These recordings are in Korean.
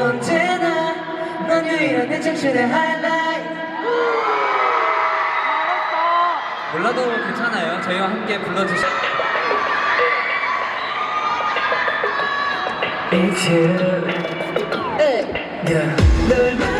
언제나 넌 유일한 내 청춘의 하이라이트 몰라도 괜찮아요. 저희와 함께 불러주시 It's you. 네.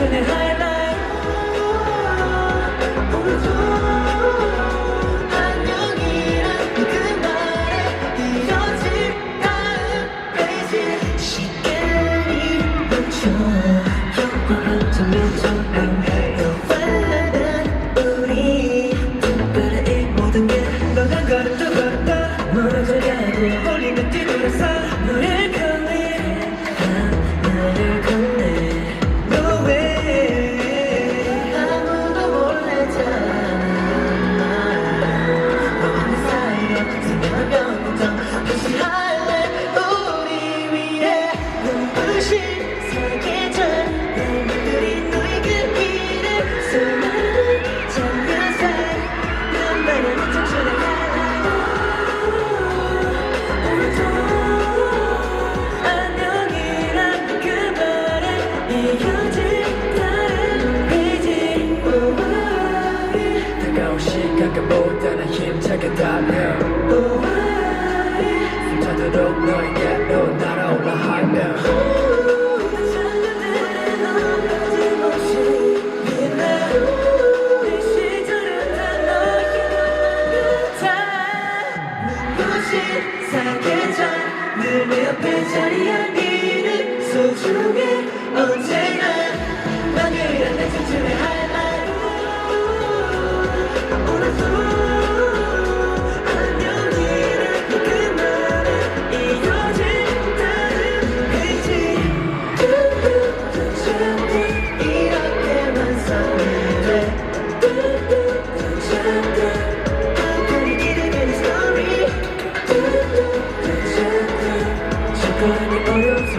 should it highlight. 씩한 것보다는 힘차게 달려. 숨차도록 너에게 또 날아올라 high 사계절 늘 옆에 시간이 어려서